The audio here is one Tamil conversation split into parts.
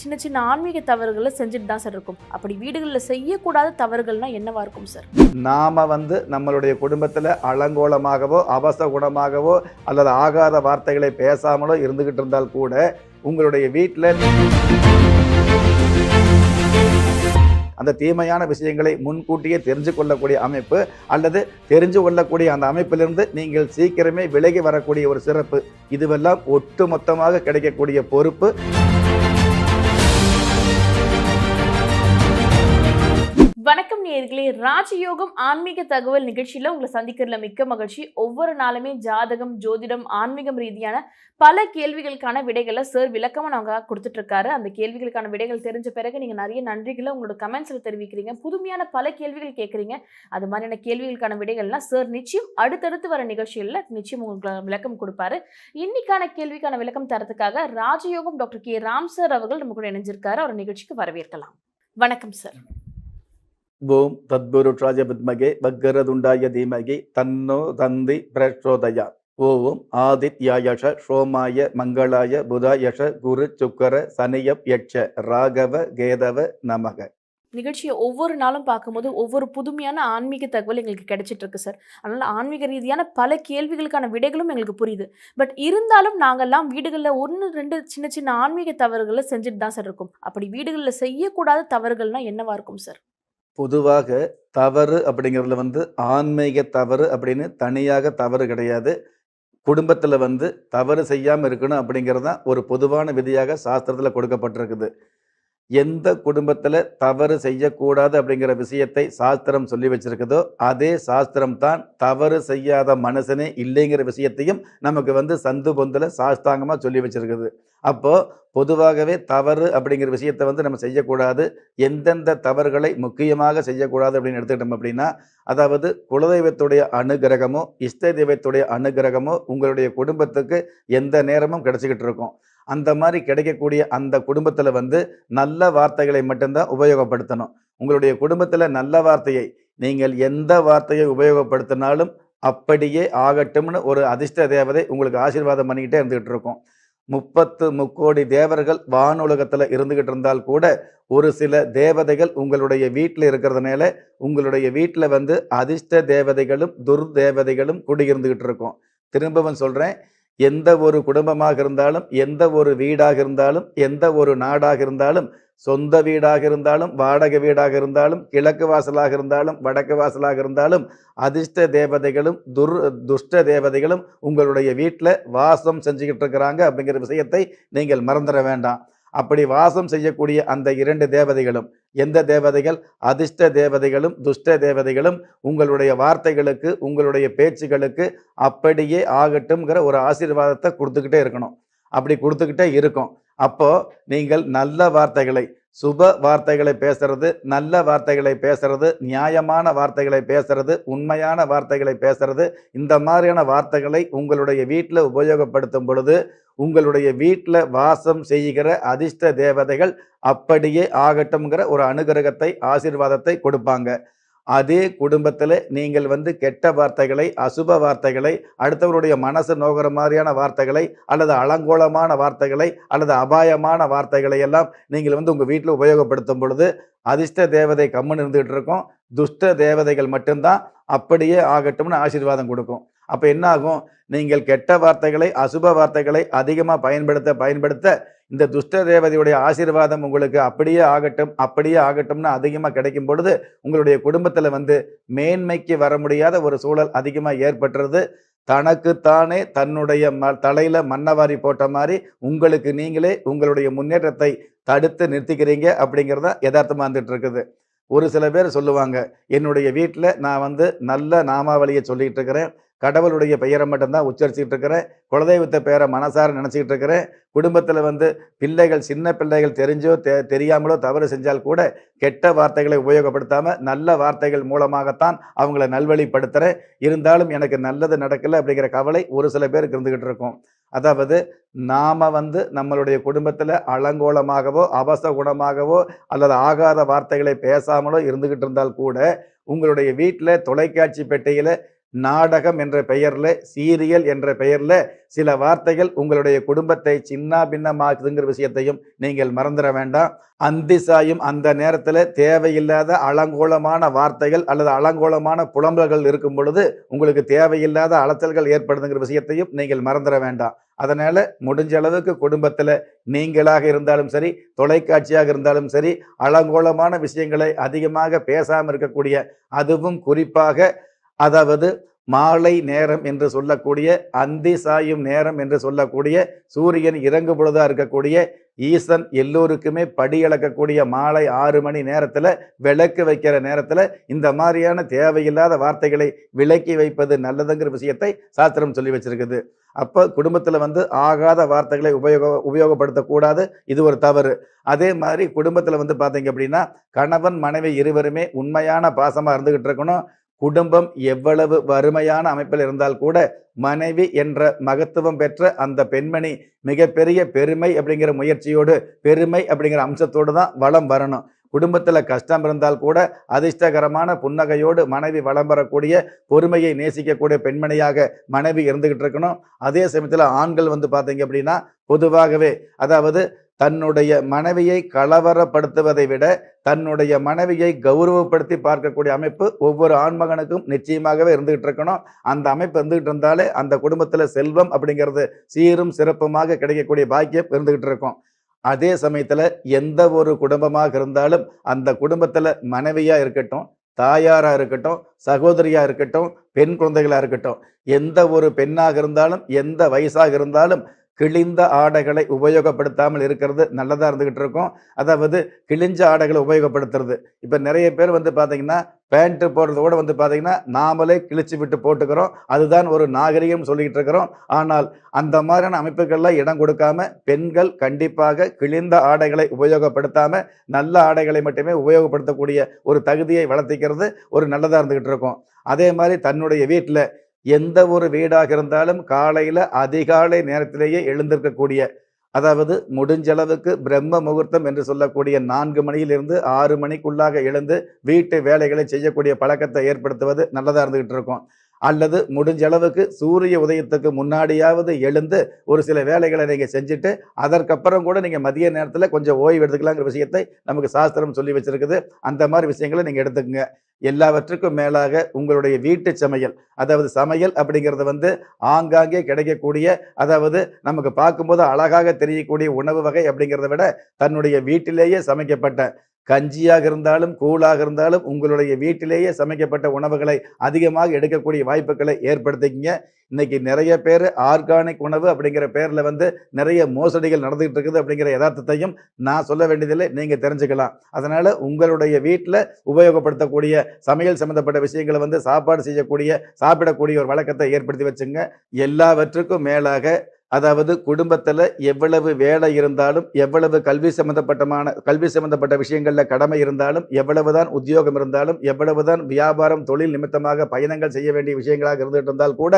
சின்ன சின்ன ஆன்மீக தவறுகளை செஞ்சுட்டு தான் சார் இருக்கும். அப்படி வீடுகளில் செய்யக்கூடாத தவறுகள்னா என்னவா இருக்கும் சார் நாம வந்து நம்மளுடைய குடும்பத்தில் அலங்கோலமாகவோ அவச குணமாகவோ அல்லது ஆகாத வார்த்தைகளை பேசாமலோ இருந்துகிட்டு இருந்தால் கூட உங்களுடைய வீட்டில் அந்த தீமையான விஷயங்களை முன்கூட்டியே தெரிஞ்சு கொள்ளக்கூடிய அமைப்பு அல்லது தெரிஞ்சு கொள்ளக்கூடிய அந்த அமைப்பிலிருந்து நீங்கள் சீக்கிரமே விலகி வரக்கூடிய ஒரு சிறப்பு. இதுவெல்லாம் ஒட்டு மொத்தமாக கிடைக்கக்கூடிய பொறுப்பு. வணக்கம் ராஜயோகம் ஆன்மீக தகவல் நிகழ்ச்சியில் உங்களை சந்திக்கிறதுல மிக்க மகிழ்ச்சி. ஒவ்வொரு நாளுமே ஜாதகம் ஜோதிடம் ஆன்மீகம் ரீதியான பல கேள்விகளுக்கான விடைகளை சார் விளக்கமாக நாங்க கொடுத்துட்டு இருக்காரு அந்த கேள்விகளுக்கான விடைகள் தெரிஞ்ச பிறகு நீங்க நிறைய நன்றிகளை உங்களோட கமெண்ட்ஸ்ல தெரிவிக்கிறீங்க. புதுமையான பல கேள்விகள் கேட்குறீங்க. அது மாதிரியான கேள்விகளுக்கான விடைகள்லாம் சார் நிச்சயம் அடுத்தடுத்து வர நிகழ்ச்சிகளில் நிச்சயம் உங்களுக்கு விளக்கம் கொடுப்பாரு. இன்னைக்கான கேள்விக்கான விளக்கம் தரத்துக்காக ராஜயோகம் டாக்டர் கே. ராம் சார் அவர்கள் நம்ம கூட இணைஞ்சிருக்காரு. அவர் நிகழ்ச்சிக்கு வரவேற்கலாம். வணக்கம் சார் ஓம் தத்புருஷாய வித்மகே வக்கரதுண்டாய தீமகி தன்னோ தந்தி பிரச்சோதயா. ஓம் ஆதித்யாயஷ சோமாய மங்களாய புதாயஷ குரு சுக்கர சனியப் யட்ச ராகவ கேதவ நமக. நிகழ்ச்சியை ஒவ்வொரு நாளும் பார்க்கும்போது ஒவ்வொரு புதுமையான ஆன்மீக தகவல் எங்களுக்கு கிடைச்சிட்டு இருக்கு சார். அதனால ஆன்மீக ரீதியான பல கேள்விகளுக்கான விடைகளும் எங்களுக்கு புரியுது. பட் இருந்தாலும் நாங்கள்லாம் வீடுகளில் ஒன்று ரெண்டு சின்ன சின்ன ஆன்மீக தவறுகளை செஞ்சுட்டு தான் சார் இருக்கும். அப்படி வீடுகளில் செய்யக்கூடாத தவறுகள்னா என்னவா இருக்கும் சார்? பொதுவாக தவறு அப்படிங்கிறதுல வந்து ஆன்மீக தவறு அப்படின்னு தனியாக தவறு கிடையாது. குடும்பத்தில் வந்து தவறு செய்யாமல் இருக்கணும் அப்படிங்கிறது தான் ஒரு பொதுவான விதியாக சாஸ்திரத்தில் கொடுக்கப்பட்டிருக்குது. எந்த குடும்பத்தில் தவறு செய்யக்கூடாது அப்படிங்கிற விஷயத்தை சாஸ்திரம் சொல்லி வச்சிருக்குதோ அதே சாஸ்திரம் தான் தவறு செய்யாத மனுஷனே இல்லைங்கிற விஷயத்தையும் நமக்கு வந்து சந்து பொந்தில் சாஸ்தாங்கமாக சொல்லி வச்சிருக்குது. அப்போது பொதுவாகவே தவறு அப்படிங்கிற விஷயத்தை வந்து நம்ம செய்யக்கூடாது. எந்தெந்த தவறுகளை முக்கியமாக செய்யக்கூடாது அப்படின்னு எடுத்துக்கிட்டோம் அப்படின்னா அதாவது குலதெய்வத்துடைய அனுகிரகமோ இஷ்ட தெய்வத்துடைய அனுகிரகமோ உங்களுடைய குடும்பத்துக்கு எந்த நேரமும் கிடைச்சிக்கிட்டு இருக்கும். அந்த மாதிரி கிடைக்கக்கூடிய அந்த குடும்பத்தில் வந்து நல்ல வார்த்தைகளை மட்டும்தான் உபயோகப்படுத்தணும். உங்களுடைய குடும்பத்தில் நல்ல வார்த்தையை நீங்கள் எந்த வார்த்தையை உபயோகப்படுத்தினாலும் அப்படியே ஆகட்டும்னு ஒரு அதிர்ஷ்ட தேவதை உங்களுக்கு ஆசீர்வாதம் பண்ணிக்கிட்டே இருந்துகிட்டு இருக்கும். முப்பத்து முக்கோடி தேவர்கள் வானுலகத்தில் இருந்துகிட்டு இருந்தால் கூட ஒரு சில தேவதைகள் உங்களுடைய வீட்டில் இருக்கிறதுனால உங்களுடைய வீட்டில் வந்து அதிர்ஷ்ட தேவதைகளும் துர்தேவதைகளும் குடியிருந்துகிட்டு இருக்கும். திரும்பவும் சொல்கிறேன் எந்த ஒரு குடும்பமாக இருந்தாலும் எந்த ஒரு வீடாக இருந்தாலும் எந்த ஒரு நாடாக இருந்தாலும் சொந்த வீடாக இருந்தாலும் வாடகை வீடாக இருந்தாலும் கிழக்கு வாசலாக இருந்தாலும் வடக்கு வாசலாக இருந்தாலும் அதிர்ஷ்ட தேவதைகளும் துர் துஷ்ட தேவதைகளும் உங்களுடைய வீட்டில் வாசம் செஞ்சுக்கிட்டு இருக்கிறாங்க அப்படிங்கிற விஷயத்தை நீங்கள் மறந்துட வேண்டாம். அப்படி வாசம் செய்யக்கூடிய அந்த இரண்டு தேவதைகளும் எந்த தேவதைகள்? அதிர்ஷ்ட தேவதைகளும் துஷ்ட தேவதைகளும் உங்களுடைய வார்த்தைகளுக்கு உங்களுடைய பேச்சுகளுக்கு அப்படியே ஆகட்டும்ங்கிற ஒரு ஆசீர்வாதத்தை கொடுத்துக்கிட்டே இருக்கணும். அப்படி கொடுத்துக்கிட்டே இருக்கும். அப்போ நீங்கள் நல்ல வார்த்தைகளை சுப வார்த்தைகளை பேசுறது நல்ல வார்த்தைகளை பேசுறது நியாயமான வார்த்தைகளை பேசுறது உண்மையான வார்த்தைகளை பேசுறது இந்த மாதிரியான வார்த்தைகளை உங்களுடைய வீட்டில் உபயோகப்படுத்தும் பொழுது உங்களுடைய வீட்டில் வாசம் செய்கிற அதிர்ஷ்ட தேவதைகள் அப்படியே ஆகட்டும்ங்கிற ஒரு அனுகிரகத்தை ஆசீர்வாதத்தை கொடுப்பாங்க. அதே குடும்பத்தில் நீங்கள் வந்து கெட்ட வார்த்தைகளை அசுப வார்த்தைகளை அடுத்தவருடைய மனசு நோகிற மாதிரியான வார்த்தைகளை அல்லது அலங்கோலமான வார்த்தைகளை அல்லது அபாயமான வார்த்தைகளை எல்லாம் நீங்கள் வந்து உங்கள் வீட்டில் உபயோகப்படுத்தும் பொழுது அதிர்ஷ்ட தேவதை கம்முன்னு இருந்துகிட்டு இருக்கும். துஷ்ட தேவதைகள் மட்டும்தான் அப்படியே ஆகட்டும்னு ஆசீர்வாதம் கொடுக்கும். அப்போ என்ன ஆகும் நீங்கள் கெட்ட வார்த்தைகளை அசுப வார்த்தைகளை அதிகமாக பயன்படுத்த பயன்படுத்த இந்த துஷ்ட தேவதையுடைய ஆசீர்வாதம் உங்களுக்கு அப்படியே ஆகட்டும் அப்படியே ஆகட்டும்னு அதிகமாக கிடைக்கும் பொழுது உங்களுடைய குடும்பத்தில் வந்து மேன்மைக்கு வர முடியாத ஒரு சூழல் அதிகமாக ஏற்பட்டுறது. தனக்குத்தானே தன்னுடைய ம தலையில் மண்ணவாரி போட்ட மாதிரி உங்களுக்கு நீங்களே உங்களுடைய முன்னேற்றத்தை தடுத்து நிறுத்திக்கிறீங்க அப்படிங்கிறத யதார்த்தமாக இருந்துட்டு இருக்குது. ஒரு சில பேர் சொல்லுவாங்க என்னுடைய வீட்டில் நான் வந்து நல்ல நாமாவளியை சொல்லிகிட்டு இருக்கிறேன் கடவுளுடைய பெயரை மட்டும்தான் உச்சரிச்சுக்கிட்டு இருக்கிறேன் குலதெய்வத்தை பெயரை மனசார நினச்சிக்கிட்டு இருக்கிறேன் குடும்பத்தில் வந்து பிள்ளைகள் சின்ன பிள்ளைகள் தெரிஞ்சோ தெ தெரியாமலோ தவறு செஞ்சால் கூட கெட்ட வார்த்தைகளை உபயோகப்படுத்தாமல் நல்ல வார்த்தைகள் மூலமாகத்தான் அவங்கள நல்வழிப்படுத்துகிறேன் இருந்தாலும் எனக்கு நல்லது நடக்கலை அப்படிங்கிற கவலை ஒரு சில பேருக்கு இருந்துக்கிட்டு இருக்கும் அதாவது நாம் வந்து நம்மளுடைய குடும்பத்தில் அலங்கோலமாகவோ அவச குணமாகவோ அல்லது ஆகாத வார்த்தைகளை பேசாமலோ இருந்துக்கிட்டு இருந்தால் கூட உங்களுடைய வீட்டில் தொலைக்காட்சி பெட்டியில் நாடகம் என்ற பெயரில் சீரியல் என்ற பெயரில் சில வார்த்தைகள் உங்களுடைய குடும்பத்தை சின்ன பின்னமாக்குதுங்கிற விஷயத்தையும் நீங்கள் மறந்துட வேண்டாம். அந்தி சாயும் அந்த நேரத்தில் தேவையில்லாத அலங்கோலமான வார்த்தைகள் அல்லது அலங்கோலமான புலம்பல்கள் இருக்கும் பொழுது உங்களுக்கு தேவையில்லாத அலைச்சல்கள் ஏற்படுதுங்கிற விஷயத்தையும் நீங்கள் மறந்துட வேண்டாம். அதனால் முடிஞ்ச அளவுக்கு குடும்பத்தில் நீங்களாக இருந்தாலும் சரி தொலைக்காட்சியாக இருந்தாலும் சரி அலங்கோலமான விஷயங்களை அதிகமாக பேசாமல் இருக்கக்கூடிய அதுவும் குறிப்பாக அதாவது மாலை நேரம் என்று சொல்லக்கூடிய அந்தி சாயும் நேரம் என்று சொல்லக்கூடிய சூரியன் இறங்கு பொழுதாக இருக்கக்கூடிய ஈசன் எல்லோருக்குமே படி இழக்கக்கூடிய மாலை ஆறு மணி நேரத்தில் விளக்கு வைக்கிற நேரத்தில் இந்த மாதிரியான தேவையில்லாத வார்த்தைகளை விலக்கி வைப்பது நல்லதுங்கிற விஷயத்தை சாஸ்திரம் சொல்லி வச்சிருக்குது. அப்போ குடும்பத்தில் வந்து ஆகாத வார்த்தைகளை உபயோக உபயோகப்படுத்தக்கூடாது. இது ஒரு தவறு. அதே மாதிரி குடும்பத்தில் வந்து பார்த்தீங்க அப்படின்னா கணவன் மனைவி இருவருமே உண்மையான பாசமாக இருந்துகிட்டு இருக்கணும். குடும்பம் எவ்வளவு வறுமையான அமைப்பில் இருந்தால் கூட மனைவி என்ற மகத்துவம் பெற்ற அந்த பெண்மணி மிகப்பெரிய பெருமை அப்படிங்கிற முயற்சியோடு பெருமை அப்படிங்கிற அம்சத்தோடு தான் வளம் வரணும். குடும்பத்தில் கஷ்டம் இருந்தால் கூட அதிர்ஷ்டகரமான புன்னகையோடு மனைவி வளம் வரக்கூடிய பொறுமையை நேசிக்கக்கூடிய பெண்மணியாக மனைவி இருந்துகிட்டு இருக்கணும். அதே சமயத்தில் ஆண்கள் வந்து பார்த்தீங்க அப்படின்னா பொதுவாகவே அதாவது தன்னுடைய மனைவியை கலவரப்படுத்துவதை விட தன்னுடைய மனைவியை கௌரவப்படுத்தி பார்க்கக்கூடிய அமைப்பு ஒவ்வொரு ஆண்மகனுக்கும் நிச்சயமாகவே இருந்துகிட்டு இருக்கணும். அந்த அமைப்பு இருந்துகிட்டு இருந்தாலே அந்த குடும்பத்தில் செல்வம் அப்படிங்கிறது சீரும் சிறப்புமாக கிடைக்கக்கூடிய பாக்கியம் இருந்துகிட்டு இருக்கும். அதே சமயத்தில் எந்த ஒரு குடும்பமாக இருந்தாலும் அந்த குடும்பத்தில் மனைவியாக இருக்கட்டும் தாயாராக இருக்கட்டும் சகோதரியாக இருக்கட்டும் பெண் குழந்தைகளாக இருக்கட்டும் எந்த ஒரு பெண்ணாக இருந்தாலும் எந்த வயசாக இருந்தாலும் கிழிந்த ஆடைகளை உபயோகப்படுத்தாமல் இருக்கிறது நல்லதாக இருந்துக்கிட்டு இருக்கும். அதாவது கிழிஞ்ச ஆடைகளை உபயோகப்படுத்துறது. இப்போ நிறைய பேர் வந்து பார்த்திங்கன்னா பேண்ட்டு போடுறது கூட வந்து பாத்தீங்கன்னா நாமளே கிழிச்சு விட்டு போட்டுக்கிறோம். அதுதான் ஒரு நாகரிகம் சொல்லிக்கிட்டு இருக்கிறோம். ஆனால் அந்த மாதிரியான அமைப்புகள்லாம் இடம் கொடுக்காம பெண்கள் கண்டிப்பாக கிழிந்த ஆடைகளை உபயோகப்படுத்தாம நல்ல ஆடைகளை மட்டுமே உபயோகப்படுத்தக்கூடிய ஒரு தகுதியை வளர்த்திக்கிறது ஒரு நல்லதாக இருந்துக்கிட்டு இருக்கும். அதே மாதிரி தன்னுடைய வீட்டில் எந்த ஒரு வீடாக இருந்தாலும் காலையில் அதிகாலை நேரத்திலேயே எழுந்திருக்கக்கூடிய அதாவது முடிஞ்சளவுக்கு பிரம்ம முகூர்த்தம் என்று சொல்லக்கூடிய நான்கு மணியிலிருந்து ஆறு மணிக்குள்ளாக எழுந்து வீட்டு வேலைகளை செய்யக்கூடிய பழக்கத்தை ஏற்படுத்துவது நல்லதாக இருந்துகிட்டு இருக்கும். அல்லது முடிஞ்ச அளவுக்கு சூரிய உதயத்துக்கு முன்னாடியாவது எழுந்து ஒரு சில வேலைகளை நீங்கள் செஞ்சுட்டு அதற்கப்புறம் கூட நீங்கள் மதிய நேரத்தில் கொஞ்சம் ஓய்வு எடுத்துக்கலாங்கிற விஷயத்தை நமக்கு சாஸ்திரம் சொல்லி வச்சிருக்குது. அந்த மாதிரி விஷயங்களை நீங்கள் எடுத்துக்கங்க. எல்லாவற்றுக்கும் மேலாக உங்களுடைய வீட்டு சமையல் அதாவது சமையல் அப்படிங்கிறது வந்து ஆங்காங்கே கிடைக்கக்கூடிய அதாவது நமக்கு பார்க்கும்போது அழகாக தெரியக்கூடிய உணவு வகை அப்படிங்கிறத விட தன்னுடைய வீட்டிலேயே சமைக்கப்பட்ட கஞ்சியாக இருந்தாலும் கூழாக இருந்தாலும் உங்களுடைய வீட்டிலேயே சமைக்கப்பட்ட உணவுகளை அதிகமாக எடுக்கக்கூடிய வாய்ப்புகளை ஏற்படுத்திக்கிங்க. இன்னைக்கு நிறைய பேர் ஆர்கானிக் உணவு அப்படிங்கிற பேரில் வந்து நிறைய மோசடிகள் நடந்துகிட்டு இருக்குது அப்படிங்கிற யதார்த்தத்தையும் நான் சொல்ல வேண்டியதில்லை. நீங்கள் தெரிஞ்சுக்கலாம். அதனால் உங்களுடைய வீட்டில் உபயோகப்படுத்தக்கூடிய சமையல் சம்மந்தப்பட்ட விஷயங்களை வந்து சாப்பாடு செய்யக்கூடிய சாப்பிடக்கூடிய ஒரு வழக்கத்தை ஏற்படுத்தி வச்சுங்க. எல்லாவற்றுக்கும் மேலாக அதாவது குடும்பத்தில் எவ்வளவு வேலை இருந்தாலும் எவ்வளவு கல்வி சம்பந்தப்பட்டமான கல்வி சம்பந்தப்பட்ட விஷயங்களில் கடமை இருந்தாலும் எவ்வளவுதான் உத்தியோகம் இருந்தாலும் எவ்வளவுதான் வியாபாரம் தொழில் நிமித்தமாக பயணங்கள் செய்ய வேண்டிய விஷயங்களாக இருந்துட்டு இருந்தால் கூட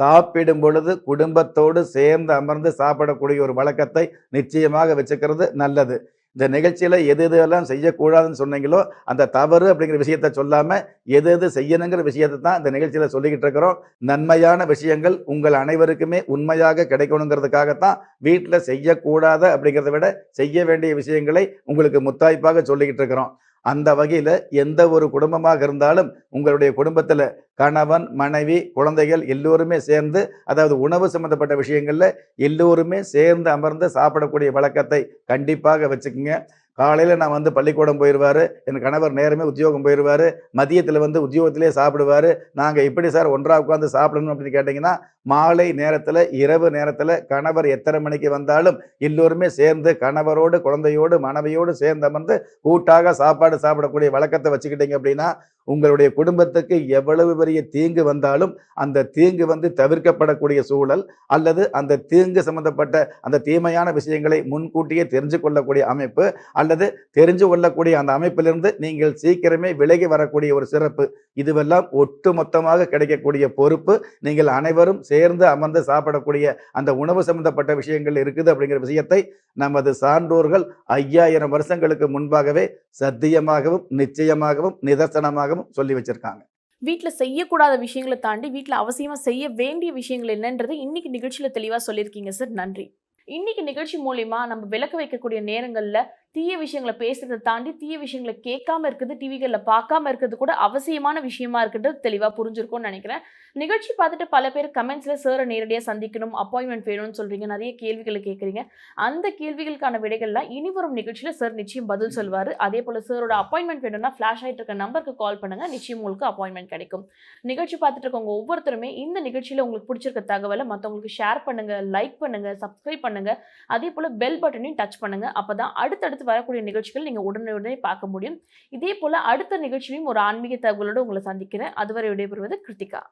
சாப்பிடும் பொழுது குடும்பத்தோடு சேர்ந்து அமர்ந்து சாப்பிடக்கூடிய ஒரு வழக்கத்தை நிச்சயமாக வச்சுக்கிறது நல்லது. இந்த நிகழ்ச்சியில் எது எதெல்லாம் செய்யக்கூடாதுன்னு சொன்னீங்களோ அந்த தவறு அப்படிங்கிற விஷயத்த சொல்லாமல் எது எது செய்யணுங்கிற விஷயத்தை தான் இந்த நிகழ்ச்சியில் சொல்லிக்கிட்டு இருக்கிறோம். நன்மையான விஷயங்கள் உங்கள் அனைவருக்குமே உண்மையாக கிடைக்கணுங்கிறதுக்காகத்தான் வீட்டில் செய்யக்கூடாத அப்படிங்கிறத விட செய்ய வேண்டிய விஷயங்களை உங்களுக்கு முத்தாய்ப்பாக சொல்லிக்கிட்டு இருக்கிறோம். அந்த வகையில் எந்த ஒரு குடும்பமாக இருந்தாலும் உங்களுடைய குடும்பத்தில் கணவன் மனைவி குழந்தைகள் எல்லோருமே சேர்ந்து அதாவது உணவு சம்மந்தப்பட்ட விஷயங்களில் எல்லோருமே சேர்ந்து அமர்ந்து சாப்பிடக்கூடிய வழக்கத்தை கண்டிப்பாக வச்சுக்கோங்க. காலையில் நான் வந்து பள்ளிக்கூடம் போயிடுவார் என் கணவர் நேரமே உத்தியோகம் போயிடுவார் மதியத்தில் வந்து உத்தியோகத்திலே சாப்பிடுவார். நாங்கள் எப்படி சார் ஒன்றாக உட்காந்து சாப்பிடணும் அப்படின்னு கேட்டிங்கன்னா மாலை நேரத்தில் இரவு நேரத்தில் கணவர் எத்தனை மணிக்கு வந்தாலும் எல்லோருமே சேர்ந்து கணவரோடு குழந்தையோடு மனைவியோடு சேர்ந்து அமர்ந்து கூட்டாக சாப்பாடு சாப்பிடக்கூடிய வழக்கத்தை வச்சுக்கிட்டீங்க அப்படின்னா உங்களுடைய குடும்பத்துக்கு எவ்வளவு பெரிய தீங்கு வந்தாலும் அந்த தீங்கு வந்து தவிர்க்கப்படக்கூடிய சூழல் அல்லது அந்த தீங்கு சம்பந்தப்பட்ட அந்த தீமையான விஷயங்களை முன்கூட்டியே தெரிஞ்சு கொள்ளக்கூடிய அமைப்பு அல்லது தெரிஞ்சு கொள்ளக்கூடிய அந்த அமைப்பிலிருந்து நீங்கள் சீக்கிரமே விலகி வரக்கூடிய ஒரு சிறப்பு. இதுவெல்லாம் ஒட்டு மொத்தமாக கிடைக்கக்கூடிய பொறுப்பு. நீங்கள் அனைவரும் சேர்ந்து அமர்ந்து சாப்பிடக்கூடிய அந்த உணவு சம்பந்தப்பட்ட விஷயங்கள் இருக்குது அப்படிங்கிற விஷயத்தை நமது சான்றோர்கள் ஐயாயிரம் வருஷங்களுக்கு முன்பாகவே சத்தியமாகவும் நிச்சயமாகவும் நிதர்சனமாகவும் சொல்லி வச்சிருக்காங்க. வீட்டில் செய்யக்கூடாத விஷயங்களை தாண்டி வீட்டில் அவசியமாக செய்ய வேண்டிய விஷயங்கள் என்னன்றது இன்னைக்கு நிகழ்ச்சியில் தெளிவாக சொல்லியிருக்கீங்க சார். நன்றி. இன்னைக்கு நிகழ்ச்சி மூலிமா நம்ம விளக்க வைக்கக்கூடிய நேரங்களில் தீய விஷயங்களை பேசுறதை தாண்டி தீய விஷயங்களை கேட்காம இருக்குது டிவிகளில் பார்க்காம இருக்கிறது கூட அவசியமான விஷயமா இருக்குன்றது தெளிவாக புரிஞ்சிருக்கும்னு நினைக்கிறேன். நிகழ்ச்சி பார்த்துட்டு பல பேர் கமெண்ட்ஸில் சாரை நேரடியாக சந்திக்கணும் அப்பாயின்மெண்ட் வேணும்னு சொல்றீங்க நிறைய கேள்விகளை கேட்குறீங்க. அந்த கேள்விகளுக்கான விடைகள்லாம் இனி வரும் நிகழ்ச்சியில் சார் நிச்சயம் பதில் சொல்வார். அதே போல் சாரோட அப்பாயின்மெண்ட் வேணும்னா ஃப்ளாஷ் ஆகிட்டு இருக்க நம்பருக்கு கால் பண்ணுங்க நிச்சயம் உங்களுக்கு அப்பாயின்மெண்ட் கிடைக்கும். நிகழ்ச்சி பார்த்துட்டு இருக்கவங்க ஒவ்வொருத்தருமே இந்த நிகழ்ச்சியில் உங்களுக்கு பிடிச்சிருக்க தகவலை மற்றவங்களுக்கு ஷேர் பண்ணுங்க லைக் பண்ணுங்க சப்ஸ்கிரைப் பண்ணுங்க. அதே போல் பெல் பட்டனையும் டச் பண்ணுங்க. அப்பதான் அடுத்தடுத்து வரக்கூடிய நிகழ்ச்சிகள் நீங்கள் உடனே பார்க்க முடியும். இதே போல் அடுத்த நிகழ்ச்சியும் ஒரு ஆன்மீக தகவலோடு உங்களை சந்திக்கிறேன். அதுவரை விடைபெறுவது கிருத்திகா.